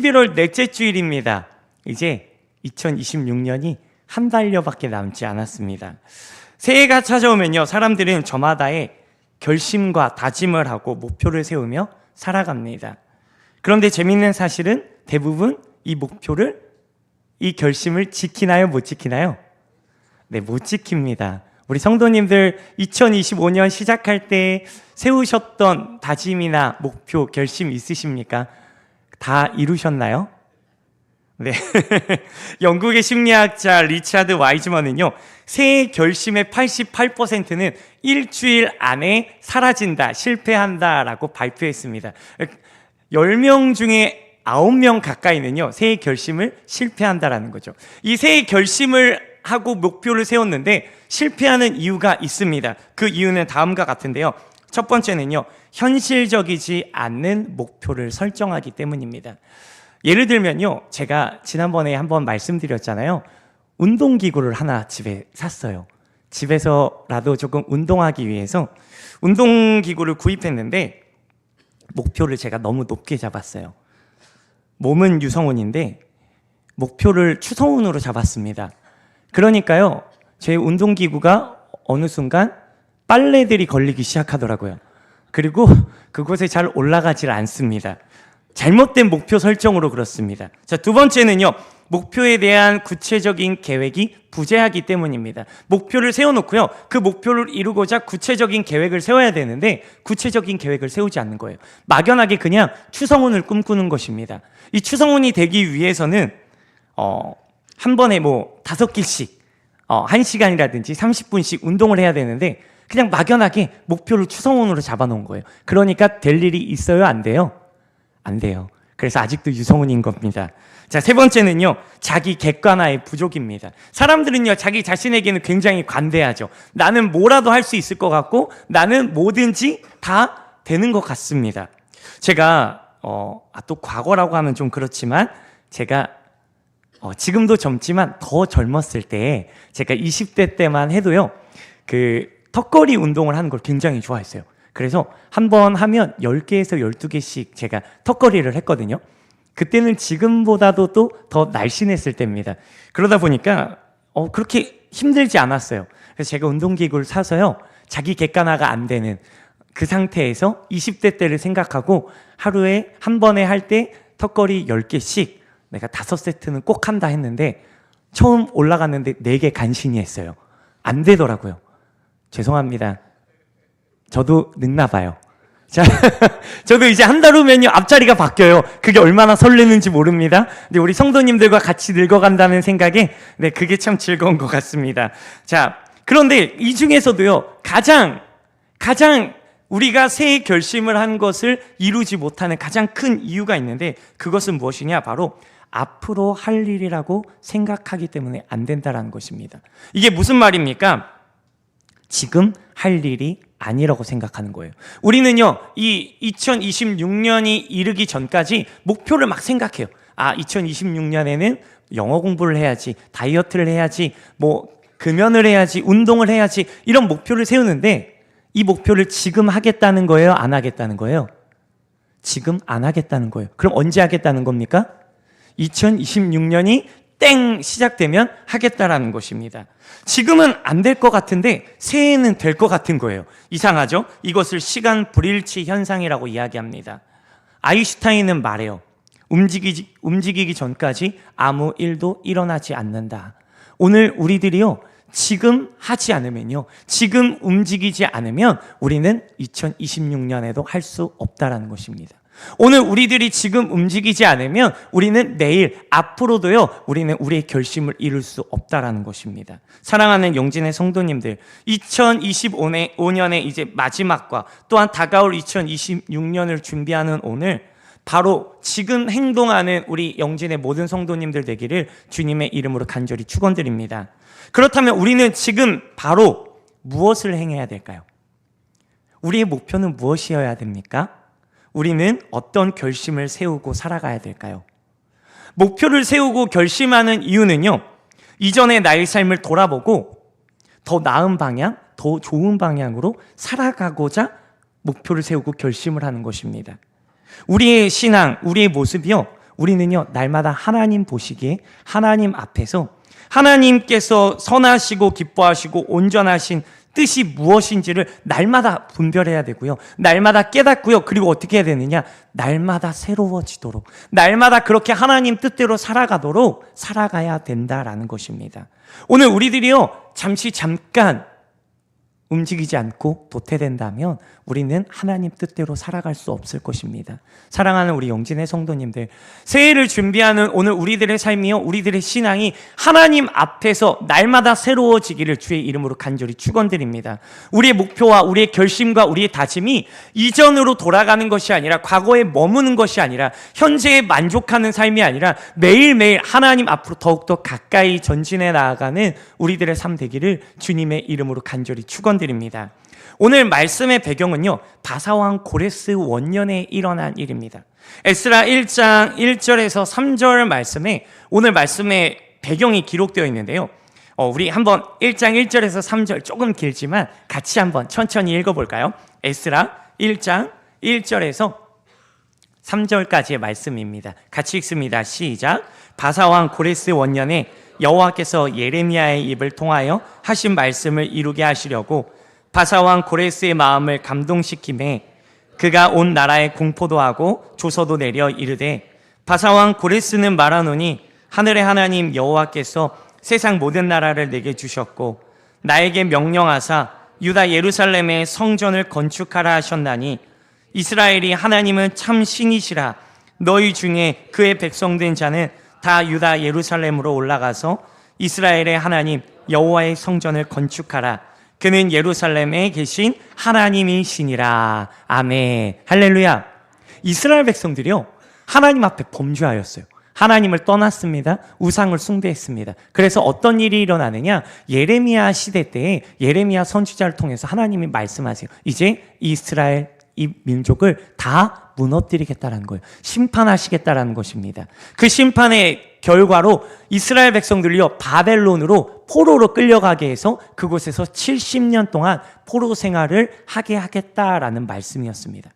11월 넷째 주일입니다. 이제 2026년이 한 달여밖에 남지 않았습니다. 새해가 찾아오면요, 사람들은 저마다의 결심과 다짐을 하고 목표를 세우며 살아갑니다. 그런데 재밌는 사실은 대부분 이 목표를, 이 결심을 지키나요, 못 지키나요? 네, 못 지킵니다. 우리 성도님들 2025년 시작할 때 세우셨던 다짐이나 목표, 결심 있으십니까? 다 이루셨나요? 네. 영국의 심리학자 리차드 와이즈먼은요, 새해 결심의 88%는 일주일 안에 사라진다, 실패한다 라고 발표했습니다. 10명 중에 9명 가까이는요, 새해 결심을 실패한다라는 거죠. 이 새해 결심을 하고 목표를 세웠는데 실패하는 이유가 있습니다. 그 이유는 다음과 같은데요. 첫 번째는요, 현실적이지 않는 목표를 설정하기 때문입니다. 예를 들면요, 제가 지난번에 한번 말씀드렸잖아요. 운동기구를 하나 집에 샀어요. 집에서라도 조금 운동하기 위해서 운동기구를 구입했는데 목표를 제가 너무 높게 잡았어요. 몸은 유성훈인데 목표를 추성훈으로 잡았습니다. 그러니까요, 제 운동기구가 어느 순간 빨래들이 걸리기 시작하더라고요. 그리고 그곳에 잘 올라가질 않습니다. 잘못된 목표 설정으로 그렇습니다. 자, 두 번째는요. 목표에 대한 구체적인 계획이 부재하기 때문입니다. 목표를 세워놓고요. 그 목표를 이루고자 구체적인 계획을 세워야 되는데 구체적인 계획을 세우지 않는 거예요. 막연하게 그냥 추성훈을 꿈꾸는 것입니다. 이 추성훈이 되기 위해서는 어, 한 번에 뭐 다섯 길씩 어, 한 시간이라든지 30분씩 운동을 해야 되는데 그냥 막연하게 목표를 추성훈으로 잡아놓은 거예요. 그러니까 될 일이 있어요? 안 돼요? 안 돼요. 그래서 아직도 유성훈인 겁니다. 자, 세 번째는요, 자기 객관화의 부족입니다. 사람들은요, 자기 자신에게는 굉장히 관대하죠. 나는 뭐라도 할 수 있을 것 같고, 나는 뭐든지 다 되는 것 같습니다. 제가, 어, 아, 또 과거라고 하면 좀 그렇지만, 제가, 어, 지금도 젊지만 더 젊었을 때, 제가 20대 때만 해도요, 그, 턱걸이 운동을 하는 걸 굉장히 좋아했어요. 그래서 한 번 하면 10개에서 12개씩 제가 턱걸이를 했거든요. 그때는 지금보다도 또 더 날씬했을 때입니다. 그러다 보니까 어, 그렇게 힘들지 않았어요. 그래서 제가 운동기구를 사서요. 자기 객관화가 안 되는 그 상태에서 20대 때를 생각하고 하루에 한 번에 할 때 턱걸이 10개씩 내가 다섯 세트는 꼭 한다 했는데 처음 올라갔는데 4개 간신히 했어요. 안 되더라고요. 죄송합니다. 저도 늙나 봐요. 자, 저도 이제 한 달 후면요, 앞자리가 바뀌어요. 그게 얼마나 설레는지 모릅니다. 근데 우리 성도님들과 같이 늙어간다는 생각에, 네, 그게 참 즐거운 것 같습니다. 자, 그런데 이 중에서도요, 가장, 가장 우리가 새해 결심을 한 것을 이루지 못하는 가장 큰 이유가 있는데, 그것은 무엇이냐? 바로 앞으로 할 일이라고 생각하기 때문에 안 된다라는 것입니다. 이게 무슨 말입니까? 지금 할 일이 아니라고 생각하는 거예요. 우리는요, 이 2026년이 이르기 전까지 목표를 막 생각해요. 아, 2026년에는 영어 공부를 해야지, 다이어트를 해야지, 뭐, 금연을 해야지, 운동을 해야지, 이런 목표를 세우는데 이 목표를 지금 하겠다는 거예요? 안 하겠다는 거예요? 지금 안 하겠다는 거예요. 그럼 언제 하겠다는 겁니까? 2026년이 땡 시작되면 하겠다라는 것입니다. 지금은 안 될 것 같은데 새해에는 될 것 같은 거예요. 이상하죠? 이것을 시간 불일치 현상이라고 이야기합니다. 아인슈타인은 말해요. 움직이지, 움직이기 전까지 아무 일도 일어나지 않는다. 오늘 우리들이요. 지금 하지 않으면요. 지금 움직이지 않으면 우리는 2026년에도 할 수 없다라는 것입니다. 오늘 우리들이 지금 움직이지 않으면 우리는 내일 앞으로도요 우리는 우리의 결심을 이룰 수 없다라는 것입니다. 사랑하는 영진의 성도님들, 2025년의 이제 마지막과 또한 다가올 2026년을 준비하는 오늘 바로 지금 행동하는 우리 영진의 모든 성도님들 되기를 주님의 이름으로 간절히 축원드립니다. 그렇다면 우리는 지금 바로 무엇을 행해야 될까요? 우리의 목표는 무엇이어야 됩니까? 우리는 어떤 결심을 세우고 살아가야 될까요? 목표를 세우고 결심하는 이유는요, 이전의 나의 삶을 돌아보고 더 나은 방향, 더 좋은 방향으로 살아가고자 목표를 세우고 결심을 하는 것입니다. 우리의 신앙, 우리의 모습이요, 우리는요, 날마다 하나님 보시기에 하나님 앞에서 하나님께서 선하시고 기뻐하시고 온전하신 뜻이 무엇인지를 날마다 분별해야 되고요. 날마다 깨닫고요. 그리고 어떻게 해야 되느냐? 날마다 새로워지도록, 날마다 그렇게 하나님 뜻대로 살아가도록 살아가야 된다라는 것입니다. 오늘 우리들이요, 잠시 잠깐 움직이지 않고 도태된다면 우리는 하나님 뜻대로 살아갈 수 없을 것입니다. 사랑하는 우리 영진의 성도님들, 새해를 준비하는 오늘 우리들의 삶이요, 우리들의 신앙이 하나님 앞에서 날마다 새로워지기를 주의 이름으로 간절히 축원드립니다. 우리의 목표와 우리의 결심과 우리의 다짐이 이전으로 돌아가는 것이 아니라 과거에 머무는 것이 아니라 현재에 만족하는 삶이 아니라 매일매일 하나님 앞으로 더욱더 가까이 전진해 나아가는 우리들의 삶 되기를 주님의 이름으로 간절히 축원 드립니다. 오늘 말씀의 배경은요. 바사왕 고레스 원년에 일어난 일입니다. 에스라 1장 1절에서 3절 말씀에 오늘 말씀의 배경이 기록되어 있는데요. 어, 우리 한번 1장 1절에서 3절 조금 길지만 같이 한번 천천히 읽어볼까요? 에스라 1장 1절에서 3절까지의 말씀입니다. 같이 읽습니다. 시작. 바사왕 고레스 원년에 여호와께서 예레미야의 입을 통하여 하신 말씀을 이루게 하시려고 바사왕 고레스의 마음을 감동시킴에 그가 온 나라에 공포도 하고 조서도 내려 이르되 바사왕 고레스는 말하노니 하늘의 하나님 여호와께서 세상 모든 나라를 내게 주셨고 나에게 명령하사 유다 예루살렘의 성전을 건축하라 하셨나니 이스라엘이 하나님은 참 신이시라. 너희 중에 그의 백성된 자는 다 유다 예루살렘으로 올라가서 이스라엘의 하나님 여호와의 성전을 건축하라 그는 예루살렘에 계신 하나님이시니라 아멘 할렐루야 이스라엘 백성들이요 하나님 앞에 범죄하였어요 하나님을 떠났습니다. 우상을 숭배했습니다. 그래서 어떤 일이 일어나느냐? 예레미야 시대 때에 예레미야 선지자를 통해서 하나님이 말씀하세요. 이제 이스라엘 이 민족을 다 무너뜨리겠다라는 거예요. 심판하시겠다라는 것입니다. 그 심판의 결과로 이스라엘 백성들이요 바벨론으로 포로로 끌려가게 해서 그곳에서 70년 동안 포로 생활을 하게 하겠다라는 말씀이었습니다.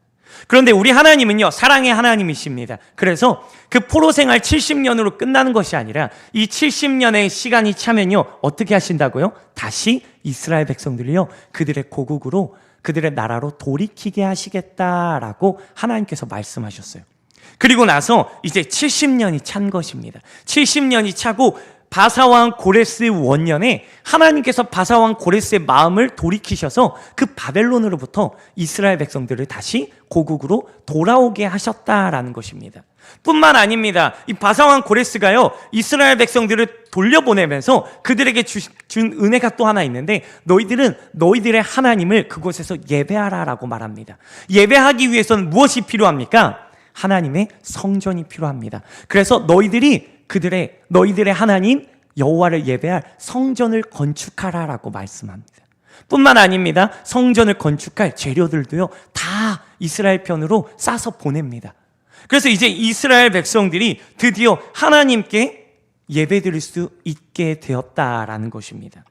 그런데 우리 하나님은요, 사랑의 하나님이십니다. 그래서 그 포로 생활 70년으로 끝나는 것이 아니라 이 70년의 시간이 차면요, 어떻게 하신다고요? 다시 이스라엘 백성들이요, 그들의 고국으로, 그들의 나라로 돌이키게 하시겠다라고 하나님께서 말씀하셨어요. 그리고 나서 이제 70년이 찬 것입니다. 70년이 차고 바사왕 고레스 원년에 하나님께서 바사왕 고레스의 마음을 돌이키셔서 그 바벨론으로부터 이스라엘 백성들을 다시 고국으로 돌아오게 하셨다라는 것입니다. 뿐만 아닙니다. 이 바사왕 고레스가요, 이스라엘 백성들을 돌려보내면서 그들에게 주, 준 은혜가 또 하나 있는데, 너희들은 너희들의 하나님을 그곳에서 예배하라 라고 말합니다. 예배하기 위해서는 무엇이 필요합니까? 하나님의 성전이 필요합니다. 그래서 너희들이 그들의 너희들의 하나님 여호와를 예배할 성전을 건축하라 라고 말씀합니다. 뿐만 아닙니다. 성전을 건축할 재료들도요. 다 이스라엘 편으로 싸서 보냅니다. 그래서 이제 이스라엘 백성들이 드디어 하나님께 예배 드릴 수 있게 되었다라는 것입니다.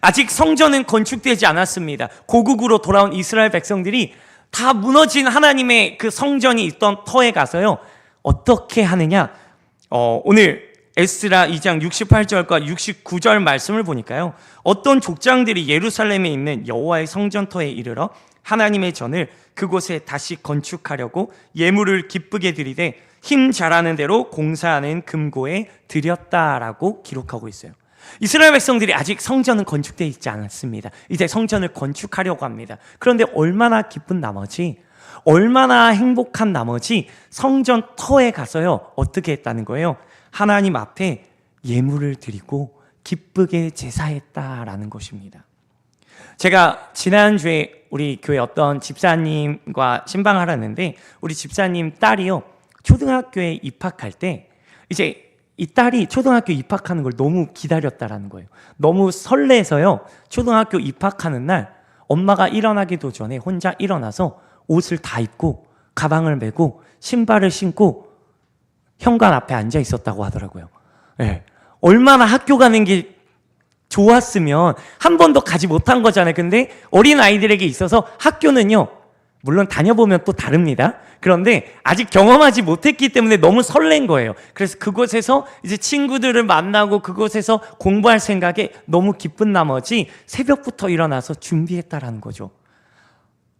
아직 성전은 건축되지 않았습니다. 고국으로 돌아온 이스라엘 백성들이 다 무너진 하나님의 그 성전이 있던 터에 가서요. 어떻게 하느냐? 어, 오늘 에스라 2장 68절과 69절 말씀을 보니까요. 어떤 족장들이 예루살렘에 있는 여호와의 성전터에 이르러 하나님의 전을 그곳에 다시 건축하려고 예물을 기쁘게 드리되 힘 잘하는 대로 공사하는 금고에 드렸다라고 기록하고 있어요. 이스라엘 백성들이 아직 성전은 건축되어 있지 않았습니다. 이제 성전을 건축하려고 합니다. 그런데 얼마나 기쁜 나머지, 얼마나 행복한 나머지 성전 터에 가서요, 어떻게 했다는 거예요? 하나님 앞에 예물을 드리고 기쁘게 제사했다라는 것입니다. 제가 지난주에 우리 교회 어떤 집사님과 신방을 하는데 우리 집사님 딸이요 초등학교에 입학할 때 이제 이 딸이 초등학교 입학하는 걸 너무 기다렸다라는 거예요. 너무 설레서요. 초등학교 입학하는 날 엄마가 일어나기도 전에 혼자 일어나서 옷을 다 입고 가방을 메고 신발을 신고 현관 앞에 앉아 있었다고 하더라고요. 네. 얼마나 학교 가는 게 좋았으면 한 번도 가지 못한 거잖아요. 근데 어린 아이들에게 있어서 학교는요, 물론 다녀보면 또 다릅니다. 그런데 아직 경험하지 못했기 때문에 너무 설렌 거예요. 그래서 그곳에서 이제 친구들을 만나고 그곳에서 공부할 생각에 너무 기쁜 나머지 새벽부터 일어나서 준비했다라는 거죠.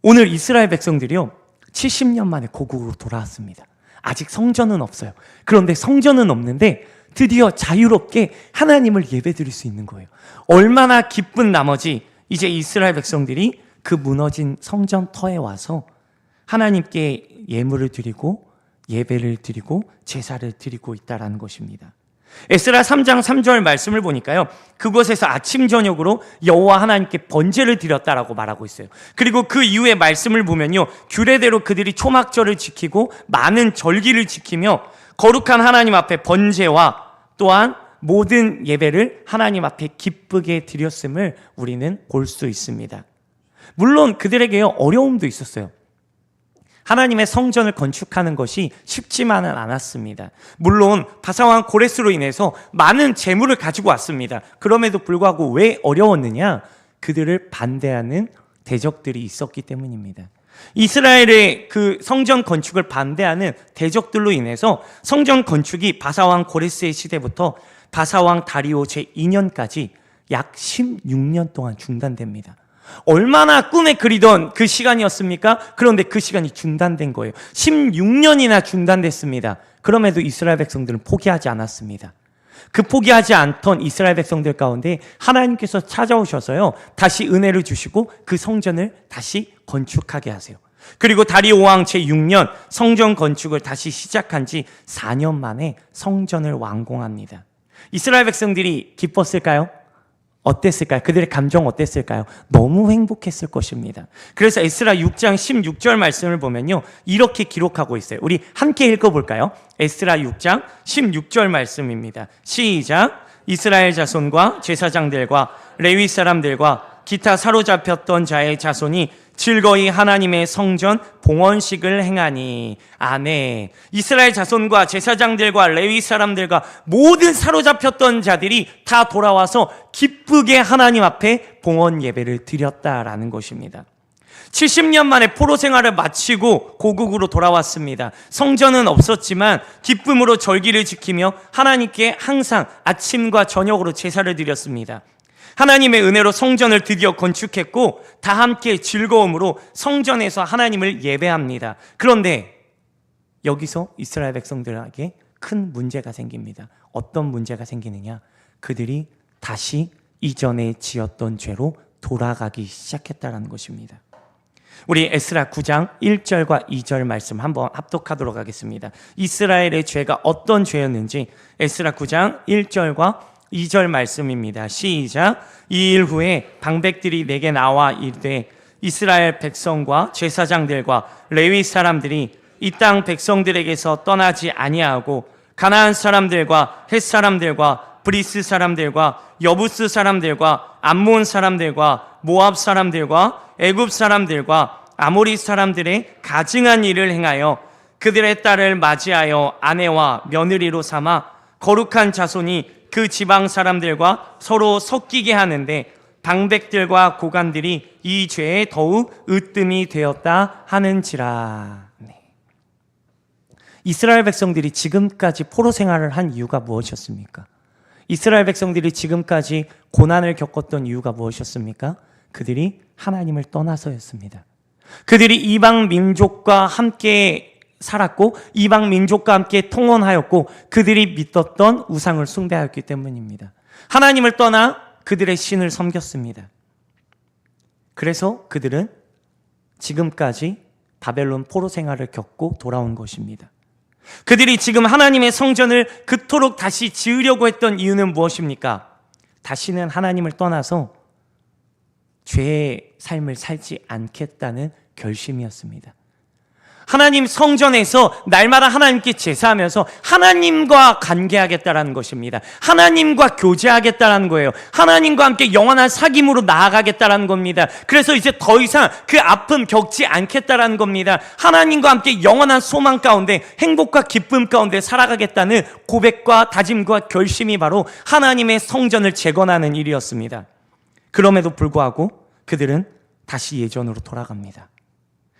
오늘 이스라엘 백성들이요. 70년 만에 고국으로 돌아왔습니다. 아직 성전은 없어요. 그런데 성전은 없는데 드디어 자유롭게 하나님을 예배드릴 수 있는 거예요. 얼마나 기쁜 나머지 이제 이스라엘 백성들이 그 무너진 성전 터에 와서 하나님께 예물을 드리고 예배를 드리고 제사를 드리고 있다라는 것입니다. 에스라 3장 3절 말씀을 보니까요. 그곳에서 아침 저녁으로 여호와 하나님께 번제를 드렸다라고 말하고 있어요. 그리고 그 이후의 말씀을 보면요. 규례대로 그들이 초막절을 지키고 많은 절기를 지키며 거룩한 하나님 앞에 번제와 또한 모든 예배를 하나님 앞에 기쁘게 드렸음을 우리는 볼 수 있습니다. 물론 그들에게 어려움도 있었어요. 하나님의 성전을 건축하는 것이 쉽지만은 않았습니다. 물론 바사왕 고레스로 인해서 많은 재물을 가지고 왔습니다. 그럼에도 불구하고 왜 어려웠느냐? 그들을 반대하는 대적들이 있었기 때문입니다. 이스라엘의 그 성전 건축을 반대하는 대적들로 인해서 성전 건축이 바사왕 고레스의 시대부터 바사왕 다리오 제2년까지 약 16년 동안 중단됩니다. 얼마나 꿈에 그리던 그 시간이었습니까? 그런데 그 시간이 중단된 거예요. 16년이나 중단됐습니다. 그럼에도 이스라엘 백성들은 포기하지 않았습니다. 그 포기하지 않던 이스라엘 백성들 가운데 하나님께서 찾아오셔서요. 다시 은혜를 주시고 그 성전을 다시 건축하게 하세요. 그리고 다리오 왕 제6년 성전 건축을 다시 시작한 지 4년 만에 성전을 완공합니다. 이스라엘 백성들이 기뻤을까요? 어땠을까요? 그들의 감정 어땠을까요? 너무 행복했을 것입니다. 그래서 에스라 6장 16절 말씀을 보면요. 이렇게 기록하고 있어요. 우리 함께 읽어볼까요? 에스라 6장 16절 말씀입니다. 시작! 이스라엘 자손과 제사장들과 레위 사람들과 기타 사로잡혔던 자의 자손이 즐거이 하나님의 성전 봉헌식을 행하니 아네 이스라엘 자손과 제사장들과 레위 사람들과 모든 사로잡혔던 자들이 다 돌아와서 기쁘게 하나님 앞에 봉헌 예배를 드렸다라는 것입니다. 70년 만에 포로 생활을 마치고 고국으로 돌아왔습니다. 성전은 없었지만 기쁨으로 절기를 지키며 하나님께 항상 아침과 저녁으로 제사를 드렸습니다. 하나님의 은혜로 성전을 드디어 건축했고 다 함께 즐거움으로 성전에서 하나님을 예배합니다. 그런데 여기서 이스라엘 백성들에게 큰 문제가 생깁니다. 어떤 문제가 생기느냐? 그들이 다시 이전에 지었던 죄로 돌아가기 시작했다는 것입니다. 우리 에스라 9장 1절과 2절 말씀 한번 합독하도록 하겠습니다. 이스라엘의 죄가 어떤 죄였는지 에스라 9장 1절과 2절 말씀입니다. 시작. 이 일 후에 방백들이 내게 나와 이르되 이스라엘 백성과 제사장들과 레위 사람들이 이 땅 백성들에게서 떠나지 아니하고 가나안 사람들과 헷 사람들과 브리스 사람들과 여부스 사람들과 암몬 사람들과 모압 사람들과 애굽 사람들과 아모리 사람들의 가증한 일을 행하여 그들의 딸을 맞이하여 아내와 며느리로 삼아 거룩한 자손이 그 지방 사람들과 서로 섞이게 하는데 방백들과 고관들이 이 죄에 더욱 으뜸이 되었다 하는지라. 네. 이스라엘 백성들이 지금까지 포로 생활을 한 이유가 무엇이었습니까? 이스라엘 백성들이 지금까지 고난을 겪었던 이유가 무엇이었습니까? 그들이 하나님을 떠나서였습니다. 그들이 이방 민족과 함께 살았고 이방 민족과 함께 통혼하였고 그들이 믿었던 우상을 숭배하였기 때문입니다. 하나님을 떠나 그들의 신을 섬겼습니다. 그래서 그들은 지금까지 바벨론 포로 생활을 겪고 돌아온 것입니다. 그들이 지금 하나님의 성전을 그토록 다시 지으려고 했던 이유는 무엇입니까? 다시는 하나님을 떠나서 죄의 삶을 살지 않겠다는 결심이었습니다. 하나님 성전에서 날마다 하나님께 제사하면서 하나님과 관계하겠다라는 것입니다. 하나님과 교제하겠다라는 거예요. 하나님과 함께 영원한 사귐으로 나아가겠다라는 겁니다. 그래서 이제 더 이상 그 아픔 겪지 않겠다라는 겁니다. 하나님과 함께 영원한 소망 가운데 행복과 기쁨 가운데 살아가겠다는 고백과 다짐과 결심이 바로 하나님의 성전을 재건하는 일이었습니다. 그럼에도 불구하고 그들은 다시 예전으로 돌아갑니다.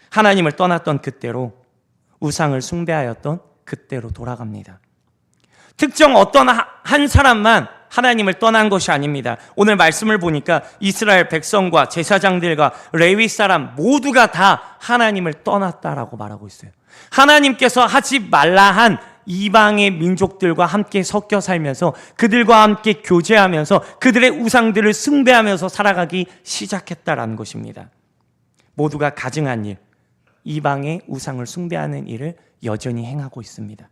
하나님을 떠났던 그때로 우상을 숭배하였던 그때로 돌아갑니다. 특정 어떤 하- 한 사람만 하나님을 떠난 것이 아닙니다. 오늘 말씀을 보니까 이스라엘 백성과 제사장들과 레위 사람 모두가 다 하나님을 떠났다라고 말하고 있어요. 하나님께서 하지 말라 한 이방의 민족들과 함께 섞여 살면서 그들과 함께 교제하면서 그들의 우상들을 숭배하면서 살아가기 시작했다라는 것입니다. 모두가 가증한 일, 이방의 우상을 숭배하는 일을 여전히 행하고 있습니다.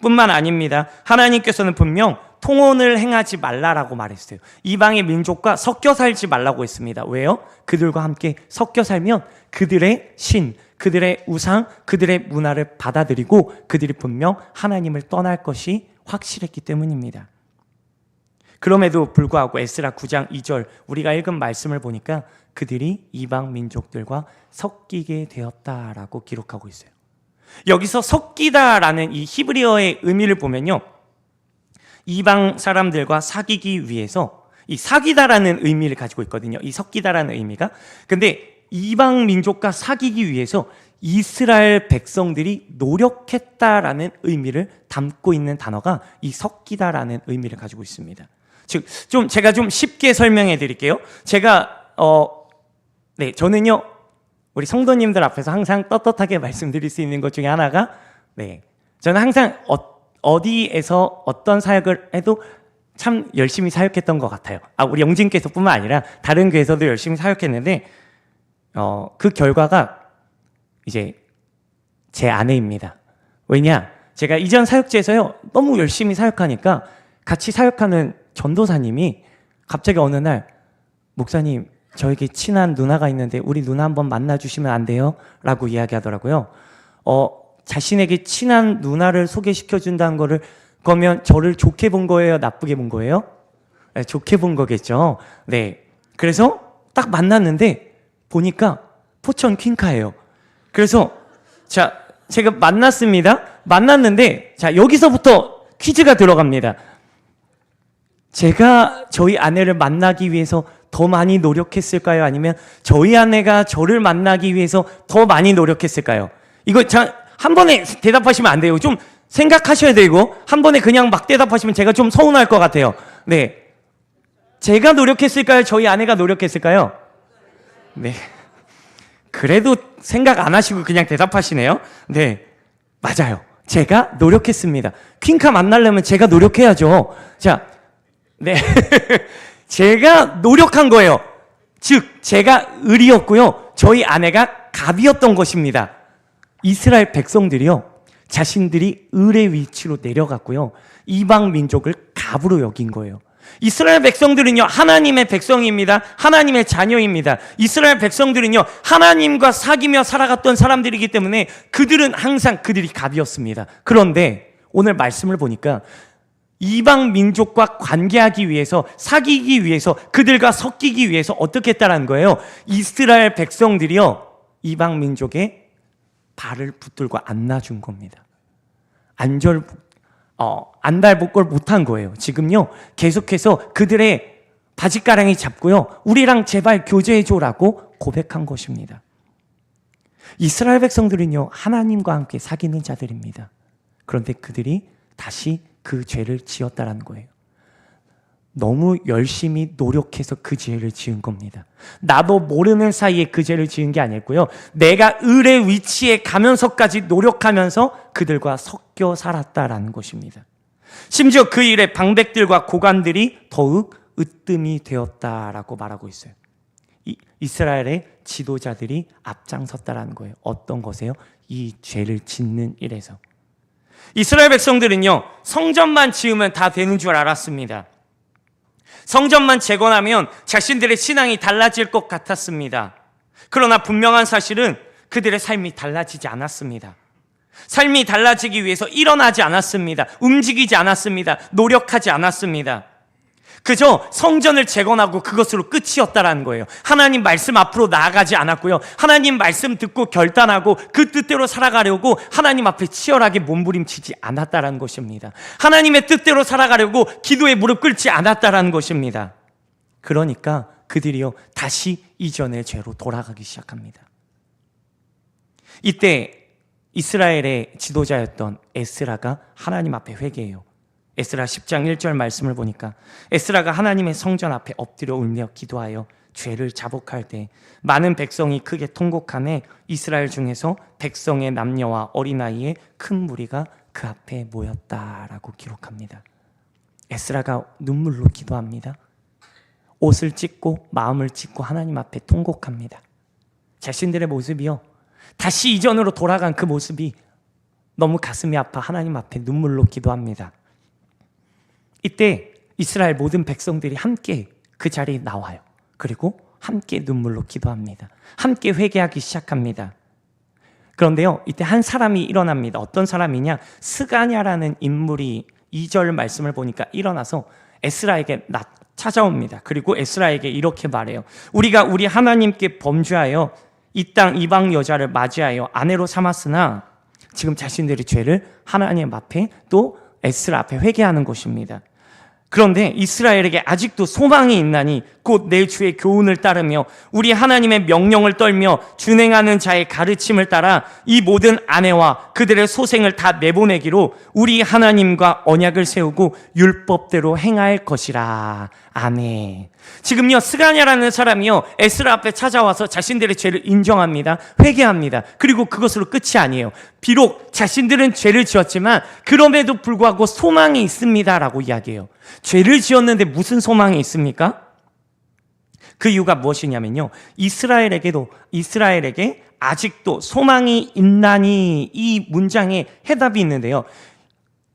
뿐만 아닙니다. 하나님께서는 분명 통혼을 행하지 말라라고 말했어요. 이방의 민족과 섞여 살지 말라고 했습니다. 왜요? 그들과 함께 섞여 살면 그들의 신, 그들의 우상, 그들의 문화를 받아들이고 그들이 분명 하나님을 떠날 것이 확실했기 때문입니다. 그럼에도 불구하고 에스라 9장 2절 우리가 읽은 말씀을 보니까 그들이 이방 민족들과 섞이게 되었다라고 기록하고 있어요. 여기서 섞이다라는 이 히브리어의 의미를 보면요. 이방 사람들과 사귀기 위해서 이 사귀다라는 의미를 가지고 있거든요. 이 섞이다라는 의미가. 근데 이방 민족과 사귀기 위해서 이스라엘 백성들이 노력했다라는 의미를 담고 있는 단어가 이 섞이다라는 의미를 가지고 있습니다. 즉, 좀 제가 좀 쉽게 설명해 드릴게요. 제가, 어, 네, 저는요, 우리 성도님들 앞에서 항상 떳떳하게 말씀드릴 수 있는 것 중에 하나가, 네, 저는 항상 어, 디에서 어떤 사역을 해도 참 열심히 사역했던 것 같아요. 아, 우리 영진께서뿐만 아니라 다른 교회에서도 열심히 사역했는데, 어, 그 결과가 이제 제 아내입니다. 왜냐? 제가 이전 사역지에서요, 너무 열심히 사역하니까 같이 사역하는 전도사님이 갑자기 어느 날, 목사님, 저에게 친한 누나가 있는데 우리 누나 한번 만나 주시면 안 돼요? 라고 이야기하더라고요. 어, 자신에게 친한 누나를 소개시켜 준다는 거를 그러면 저를 좋게 본 거예요? 나쁘게 본 거예요? 네, 좋게 본 거겠죠. 네. 그래서 딱 만났는데 보니까 포천 퀸카예요. 그래서 자, 제가 만났습니다. 만났는데 자, 여기서부터 퀴즈가 들어갑니다. 제가 저희 아내를 만나기 위해서 더 많이 노력했을까요? 아니면 저희 아내가 저를 만나기 위해서 더 많이 노력했을까요? 이거 자, 한 번에 대답하시면 안 돼요. 좀 생각하셔야 되고 한 번에 그냥 막 대답하시면 제가 좀 서운할 것 같아요. 네. 제가 노력했을까요? 저희 아내가 노력했을까요? 네. 그래도 생각 안 하시고 그냥 대답하시네요. 네. 맞아요. 제가 노력했습니다. 퀸카 만나려면 제가 노력해야죠. 자, 네. 제가 노력한 거예요. 즉, 제가 을이었고요. 저희 아내가 갑이었던 것입니다. 이스라엘 백성들이요. 자신들이 을의 위치로 내려갔고요. 이방 민족을 갑으로 여긴 거예요. 이스라엘 백성들은요, 하나님의 백성입니다. 하나님의 자녀입니다. 이스라엘 백성들은요, 하나님과 사귀며 살아갔던 사람들이기 때문에 그들은 항상 그들이 갑이었습니다. 그런데 오늘 말씀을 보니까 이방 민족과 관계하기 위해서 사귀기 위해서 그들과 섞이기 위해서 어떻게 했다라는 거예요. 이스라엘 백성들이요 이방 민족의 발을 붙들고 안 놔준 겁니다. 안절 어, 안달복걸 못한 거예요. 지금요 계속해서 그들의 바지가랑이 잡고요 우리랑 제발 교제해 줘라고 고백한 것입니다. 이스라엘 백성들은요 하나님과 함께 사귀는 자들입니다. 그런데 그들이 다시 그 죄를 지었다라는 거예요. 너무 열심히 노력해서 그 죄를 지은 겁니다. 나도 모르는 사이에 그 죄를 지은 게 아니고요. 내가 을의 위치에 가면서까지 노력하면서 그들과 섞여 살았다라는 것입니다. 심지어 그 일에 방백들과 고관들이 더욱 으뜸이 되었다라고 말하고 있어요. 이, 이스라엘의 지도자들이 앞장섰다라는 거예요. 어떤 것에요? 이 죄를 짓는 일에서. 이스라엘 백성들은요, 성전만 지으면 다 되는 줄 알았습니다. 성전만 재건하면 자신들의 신앙이 달라질 것 같았습니다. 그러나 분명한 사실은 그들의 삶이 달라지지 않았습니다. 삶이 달라지기 위해서 일어나지 않았습니다. 움직이지 않았습니다. 노력하지 않았습니다. 그저 성전을 재건하고 그것으로 끝이었다라는 거예요. 하나님 말씀 앞으로 나아가지 않았고요. 하나님 말씀 듣고 결단하고 그 뜻대로 살아가려고 하나님 앞에 치열하게 몸부림치지 않았다라는 것입니다. 하나님의 뜻대로 살아가려고 기도에 무릎 꿇지 않았다라는 것입니다. 그러니까 그들이요 다시 이전의 죄로 돌아가기 시작합니다. 이때 이스라엘의 지도자였던 에스라가 하나님 앞에 회개해요. 에스라 10장 1절 말씀을 보니까 에스라가 하나님의 성전 앞에 엎드려 울며 기도하여 죄를 자복할 때 많은 백성이 크게 통곡함에 이스라엘 중에서 백성의 남녀와 어린아이의 큰 무리가 그 앞에 모였다라고 기록합니다. 에스라가 눈물로 기도합니다. 옷을 찢고 마음을 찢고 하나님 앞에 통곡합니다. 자신들의 모습이요. 다시 이전으로 돌아간 그 모습이 너무 가슴이 아파 하나님 앞에 눈물로 기도합니다. 이때 이스라엘 모든 백성들이 함께 그 자리에 나와요. 그리고 함께 눈물로 기도합니다. 함께 회개하기 시작합니다. 그런데요, 이때 한 사람이 일어납니다. 어떤 사람이냐? 스가냐라는 인물이 2절 말씀을 보니까 일어나서 에스라에게 나, 찾아옵니다. 그리고 에스라에게 이렇게 말해요. 우리가 우리 하나님께 범죄하여 이 땅 이방 여자를 맞이하여 아내로 삼았으나 지금 자신들의 죄를 하나님 앞에 또 에스라 앞에 회개하는 것입니다. 그런데 이스라엘에게 아직도 소망이 있나니 곧 내 주의 교훈을 따르며 우리 하나님의 명령을 떨며 준행하는 자의 가르침을 따라 이 모든 아내와 그들의 소생을 다 내보내기로 우리 하나님과 언약을 세우고 율법대로 행할 것이라. 아멘. 지금요 스가냐라는 사람이요 에스라 앞에 찾아와서 자신들의 죄를 인정합니다. 회개합니다. 그리고 그것으로 끝이 아니에요. 비록 자신들은 죄를 지었지만 그럼에도 불구하고 소망이 있습니다 라고 이야기해요. 죄를 지었는데 무슨 소망이 있습니까? 그 이유가 무엇이냐면요. 이스라엘에게도 이스라엘에게 아직도 소망이 있나니 이 문장에 해답이 있는데요.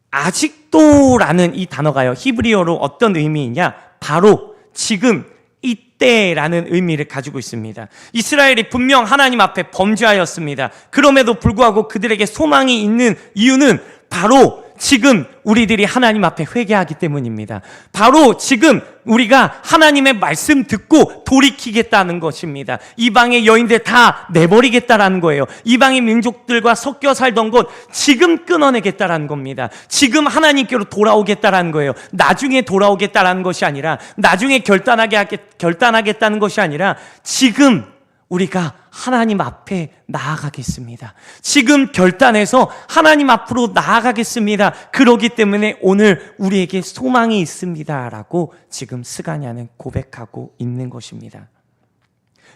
아직도라는 이 단어가요. 히브리어로 어떤 의미이냐? 바로 지금 이때라는 의미를 가지고 있습니다. 이스라엘이 분명 하나님 앞에 범죄하였습니다. 그럼에도 불구하고 그들에게 소망이 있는 이유는 바로 지금 우리들이 하나님 앞에 회개하기 때문입니다. 바로 지금 우리가 하나님의 말씀 듣고 돌이키겠다는 것입니다. 이방의 여인들 다 내버리겠다라는 거예요. 이방의 민족들과 섞여 살던 것 지금 끊어내겠다라는 겁니다. 지금 하나님께로 돌아오겠다라는 거예요. 나중에 돌아오겠다라는 것이 아니라 나중에 결단하게 하겠, 결단하겠다는 것이 아니라 지금 우리가 하나님 앞에 나아가겠습니다. 지금 결단해서 하나님 앞으로 나아가겠습니다. 그러기 때문에 오늘 우리에게 소망이 있습니다 라고 지금 스가냐는 고백하고 있는 것입니다.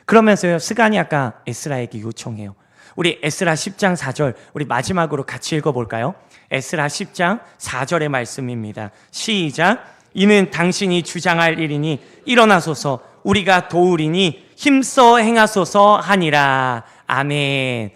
그러면서요, 스가냐가 에스라에게 요청해요. 우리 에스라 10장 4절, 우리 마지막으로 같이 읽어볼까요? 에스라 10장 4절의 말씀입니다. 시작. 이는 당신이 주장할 일이니 일어나소서 우리가 도우리니 힘써 행하소서 하니라. 아멘.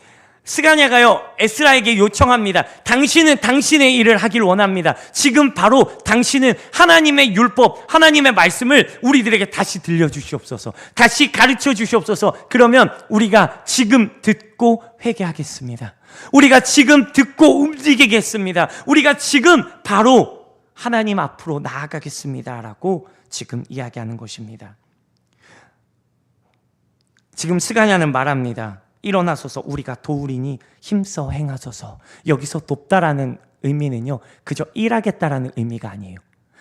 스가냐가요, 에스라에게 요청합니다. 당신은 당신의 일을 하길 원합니다. 지금 바로 당신은 하나님의 율법, 하나님의 말씀을 우리들에게 다시 들려 주시옵소서. 다시 가르쳐 주시옵소서. 그러면 우리가 지금 듣고 회개하겠습니다. 우리가 지금 듣고 움직이겠습니다. 우리가 지금 바로 하나님 앞으로 나아가겠습니다. 라고 지금 이야기하는 것입니다. 지금 스가냐는 말합니다. 일어나소서 우리가 도우리니 힘써 행하소서. 여기서 돕다라는 의미는요. 그저 일하겠다라는 의미가 아니에요.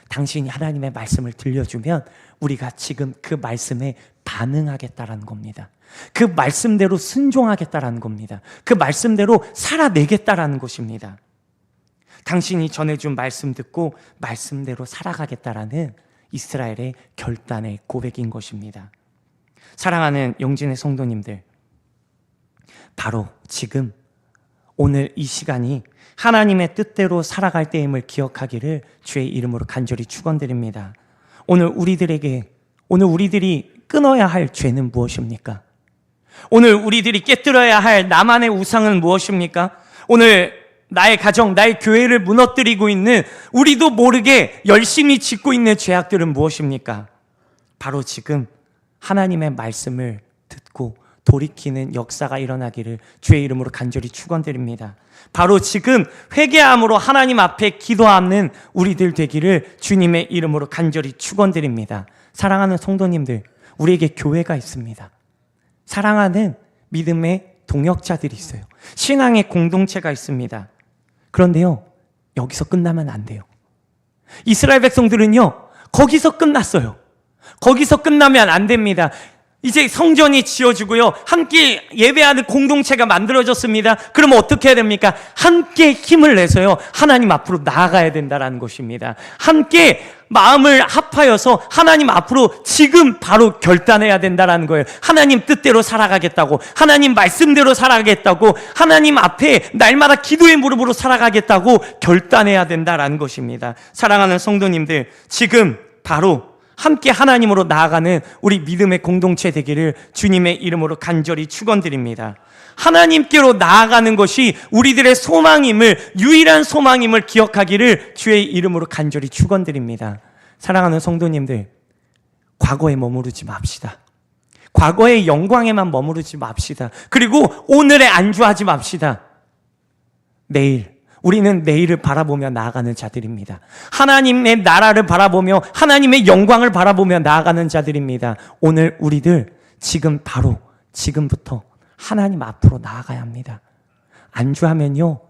당신이 하나님의 말씀을 들려주면 우리가 지금 그 말씀에 반응하겠다라는 겁니다. 그 말씀대로 순종하겠다라는 겁니다. 그 말씀대로 살아내겠다라는 것입니다. 당신이 전해준 말씀 듣고 말씀대로 살아가겠다라는 이스라엘의 결단의 고백인 것입니다. 사랑하는 용진의 성도님들, 바로 지금 오늘 이 시간이 하나님의 뜻대로 살아갈 때임을 기억하기를 주의 이름으로 간절히 축원드립니다. 오늘 우리들에게 오늘 우리들이 끊어야 할 죄는 무엇입니까? 오늘 우리들이 깨뜨려야 할 나만의 우상은 무엇입니까? 오늘 나의 가정, 나의 교회를 무너뜨리고 있는 우리도 모르게 열심히 짓고 있는 죄악들은 무엇입니까? 바로 지금 하나님의 말씀을 듣고 돌이키는 역사가 일어나기를 주의 이름으로 간절히 축원드립니다. 바로 지금 회개함으로 하나님 앞에 기도하는 우리들 되기를 주님의 이름으로 간절히 축원드립니다. 사랑하는 성도님들, 우리에게 교회가 있습니다. 사랑하는 믿음의 동역자들이 있어요. 신앙의 공동체가 있습니다. 그런데요, 여기서 끝나면 안 돼요. 이스라엘 백성들은요, 거기서 끝났어요. 거기서 끝나면 안 됩니다. 이제 성전이 지어지고요. 함께 예배하는 공동체가 만들어졌습니다. 그러면 어떻게 해야 됩니까? 함께 힘을 내서요. 하나님 앞으로 나아가야 된다라는 것입니다. 함께 마음을 합하여서 하나님 앞으로 지금 바로 결단해야 된다라는 거예요. 하나님 뜻대로 살아가겠다고, 하나님 말씀대로 살아가겠다고, 하나님 앞에 날마다 기도의 무릎으로 살아가겠다고 결단해야 된다라는 것입니다. 사랑하는 성도님들, 지금 바로 함께 하나님으로 나아가는 우리 믿음의 공동체 되기를 주님의 이름으로 간절히 축원드립니다. 하나님께로 나아가는 것이 우리들의 소망임을 유일한 소망임을 기억하기를 주의 이름으로 간절히 축원드립니다. 사랑하는 성도님들, 과거에 머무르지 맙시다. 과거의 영광에만 머무르지 맙시다. 그리고 오늘에 안주하지 맙시다. 내일 우리는 내일을 바라보며 나아가는 자들입니다. 하나님의 나라를 바라보며 하나님의 영광을 바라보며 나아가는 자들입니다. 오늘 우리들 지금 바로 지금부터 하나님 앞으로 나아가야 합니다. 안주하면요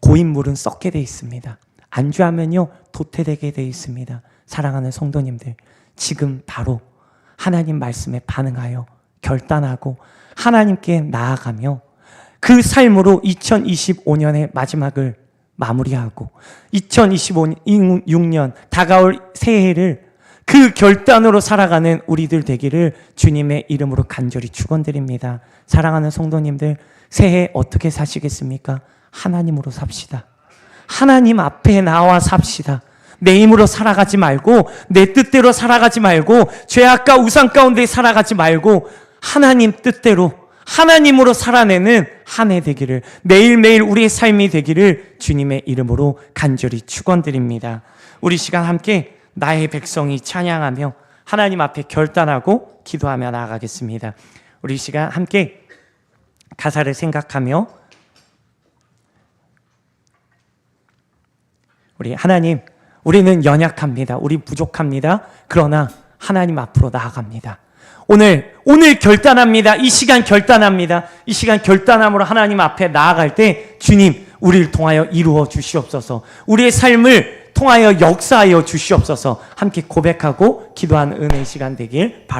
고인물은 썩게 돼 있습니다. 안주하면요 도태되게 돼 있습니다. 사랑하는 성도님들 지금 바로 하나님 말씀에 반응하여 결단하고 하나님께 나아가며 그 삶으로 2025년의 마지막을 마무리하고 2026년 다가올 새해를 그 결단으로 살아가는 우리들 되기를 주님의 이름으로 간절히 축원드립니다. 사랑하는 성도님들 새해 어떻게 사시겠습니까? 하나님으로 삽시다. 하나님 앞에 나와 삽시다. 내 힘으로 살아가지 말고 내 뜻대로 살아가지 말고 죄악과 우상 가운데 살아가지 말고 하나님 뜻대로 하나님으로 살아내는 한 해 되기를 매일매일 우리의 삶이 되기를 주님의 이름으로 간절히 축원드립니다. 우리 시간 함께 나의 백성이 찬양하며 하나님 앞에 결단하고 기도하며 나아가겠습니다. 우리 시간 함께 가사를 생각하며 우리 하나님 우리는 연약합니다. 우리 부족합니다. 그러나 하나님 앞으로 나아갑니다. 오늘 오늘 결단합니다. 이 시간 결단합니다. 이 시간 결단함으로 하나님 앞에 나아갈 때 주님 우리를 통하여 이루어 주시옵소서. 우리의 삶을 통하여 역사하여 주시옵소서. 함께 고백하고 기도하는 은혜의 시간 되길 바랍니다.